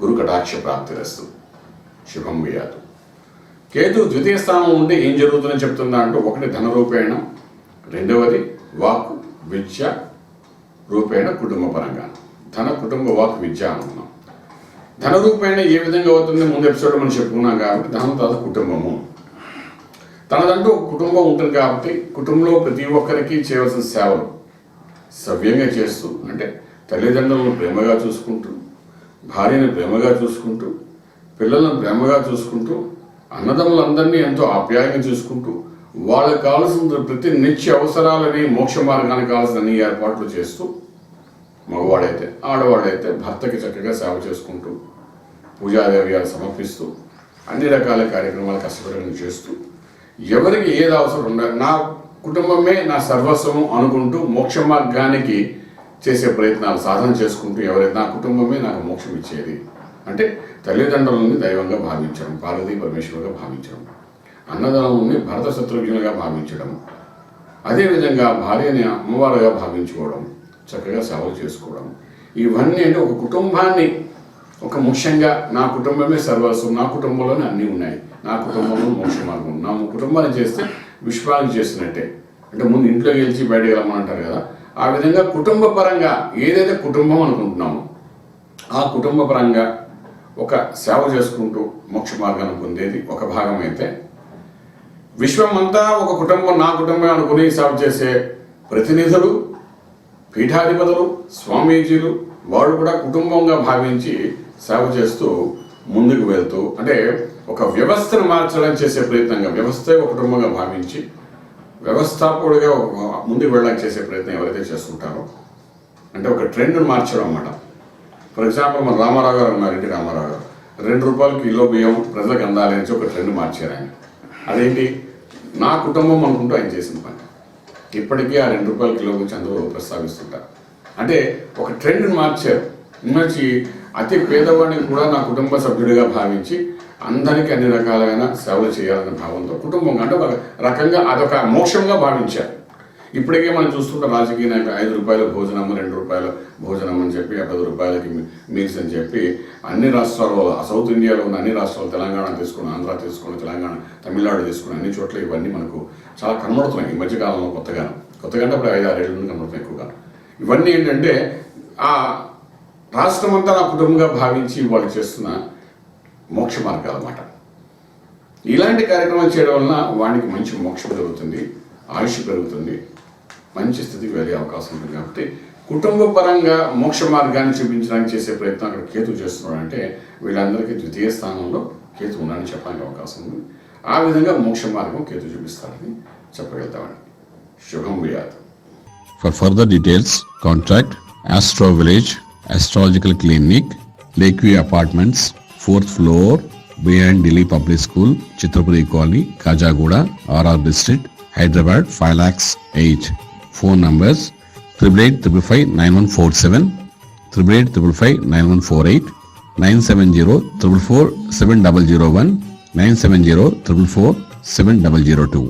గురు కటాక్ష ప్రాప్తిరస్తు. శుభం వేయాదు కేతు ద్వితీయ స్థానం ఉంటే ఏం జరుగుతుందని చెప్తుందా అంటూ ఒకటి ధన రూపేణ రెండవది వాక్ విద్య రూపేణ కుటుంబ పరంగా. ధన కుటుంబ వాక్ విద్య అనుకున్నాం. ధన రూపేణ ఏ విధంగా అవుతుంది ముందు ఎపిసోడ్ మనం చెప్పుకున్నాం కాబట్టి ధనం తర్వాత కుటుంబము. తనదంటూ కుటుంబం ఉంటుంది కాబట్టి కుటుంబంలో ప్రతి ఒక్కరికి చేయవలసిన సేవలు సవ్యంగా చేస్తూ అంటే తల్లిదండ్రులను ప్రేమగా చూసుకుంటూ భార్యను ప్రేమగా చూసుకుంటూ పిల్లలను ప్రేమగా చూసుకుంటూ అన్నదమ్ములందరినీ ఎంతో ఆప్యాయంగా చూసుకుంటూ వాళ్ళకి కావాల్సిన ప్రతి నిత్య అవసరాలని మోక్ష మార్గానికి కావాల్సిన అన్ని ఏర్పాట్లు చేస్తూ మగవాడైతే ఆడవాడైతే భర్తకి చక్కగా సేవ చేసుకుంటూ పూజాదేవ్యాలు సమర్పిస్తూ అన్ని రకాల కార్యక్రమాలు కష్టపడి చేస్తూ ఎవరికి ఏది అవసరం ఉండాలి నా కుటుంబమే నా సర్వస్వము అనుకుంటూ మోక్ష మార్గానికి చేసే ప్రయత్నాలు సాధన చేసుకుంటూ ఎవరైతే నా కుటుంబమే నాకు మోక్షం ఇచ్చేది అంటే తల్లిదండ్రులని దైవంగా భావించడం పార్వతీ పరమేశ్వరుగా భావించడం అన్నదానముని భరత శత్రుఘ్నులుగా భావించడం అదేవిధంగా భార్యని అమ్మవారుగా భావించుకోవడం చక్కగా సేవలు చేసుకోవడం ఇవన్నీ అంటే ఒక కుటుంబాన్ని ఒక ముఖ్యంగా నా కుటుంబమే సర్వస్వం నా కుటుంబంలోనే అన్నీ ఉన్నాయి. నా కుటుంబంలో మోక్ష మార్గం నా కుటుంబాన్ని చేస్తే విశ్వానికి చేసినట్టే. అంటే ముందు ఇంట్లో గెలిచి బయటకు అంటారు కదా ఆ విధంగా కుటుంబ పరంగా ఏదైతే కుటుంబం అనుకుంటున్నామో ఆ కుటుంబ పరంగా ఒక సేవ చేసుకుంటూ మోక్ష మార్గాన్ని పొందేది ఒక భాగం అయితే విశ్వమంతా ఒక కుటుంబం నా కుటుంబం అనుకుని సేవ చేసే ప్రతినిధులు పీఠాధిపతులు స్వామీజీలు వాళ్ళు కూడా కుటుంబంగా భావించి సేవ చేస్తూ ముందుకు వెళ్తూ అంటే ఒక వ్యవస్థను మార్చడం చేసే ప్రయత్నంగా వ్యవస్థే ఒక కుటుంబంగా భావించి వ్యవస్థాపకుడిగా ముందుకు వెళ్ళడానికి చేసే ప్రయత్నం ఎవరైతే చేస్తుంటారో అంటే ఒక ట్రెండ్ను మార్చడం అన్నమాట. ఫర్ ఎగ్జాంపుల్ మన రామారావు గారు ఉన్నారు ఇంటి రామారావు గారు రెండు రూపాయలు కిలో బియ్యం ప్రజలకు అందాలి అని ఒక ట్రెండ్ మార్చారు ఆయన. అదేంటి? నా కుటుంబం అనుకుంటూ ఆయన చేసిన పని. ఇప్పటికీ ఆ రెండు రూపాయల కిలో గురించి అందరూ ప్రస్తావిస్తుంటారు. అంటే ఒక ట్రెండ్ని మార్చారు. మంచి అతి పేదవాడిని కూడా నా కుటుంబ సభ్యుడిగా భావించి అందరికీ అన్ని రకాలైన సేవలు చేయాలనే భావంతో కుటుంబం అంటే ఒక రకంగా అదొక మోక్షంగా భావించారు. ఇప్పటికే మనం చూస్తుంటాం రాజకీయ నాయకులు ఐదు రూపాయల భోజనం రెండు రూపాయల భోజనం అని చెప్పి పది రూపాయలకి మీల్స్ అని చెప్పి అన్ని రాష్ట్రాల్లో సౌత్ ఇండియాలో ఉన్న అన్ని రాష్ట్రాలు తెలంగాణ తీసుకుని ఆంధ్ర తీసుకుని తెలంగాణ తమిళనాడు తీసుకుని అన్ని చోట్ల ఇవన్నీ మనకు చాలా కనబడుతున్నాయి ఈ మధ్యకాలంలో కొత్తగా కొత్తగా అంటే ఇప్పుడు ఐదు ఆరు ఏళ్ళ నుండి కనబడుతున్నాయి ఎక్కువగా. ఇవన్నీ ఏంటంటే ఆ రాష్ట్రం అంతా నా కుటుంబంగా భావించి వాళ్ళు చేస్తున్న మోక్ష మార్గాలు అన్నమాట. ఇలాంటి కార్యక్రమాలు చేయడం వలన వాడికి మంచి మోక్షం పెరుగుతుంది ఆయుష్ పెరుగుతుంది మంచి స్థితికి వెళ్ళే అవకాశం ఉంటుంది కాబట్టి కుటుంబ పరంగా మోక్ష మార్గాన్ని చూపించడానికి చేసే ప్రయత్నం అక్కడ కేతు చేస్తున్నాడు అంటే వీళ్ళందరికీ ద్వితీయ స్థానంలో కేతు ఉన్నాడని చెప్పడానికి అవకాశం ఉంది. ఆ విధంగా మోక్ష మార్గం కేతు చూపిస్తాడని చెప్పగలుగుతామండి. శుభం వ్యాధి astrological clinic lake view fourth floor B and Delhi public school Chitrapuri colony Khajaguda R R district Hyderabad five lakhs eight phone numbers triple eight triple five nine one four seven triple eight triple five nine one four eight nine seven zero triple four seven double zero one nine seven zero triple four seven double zero two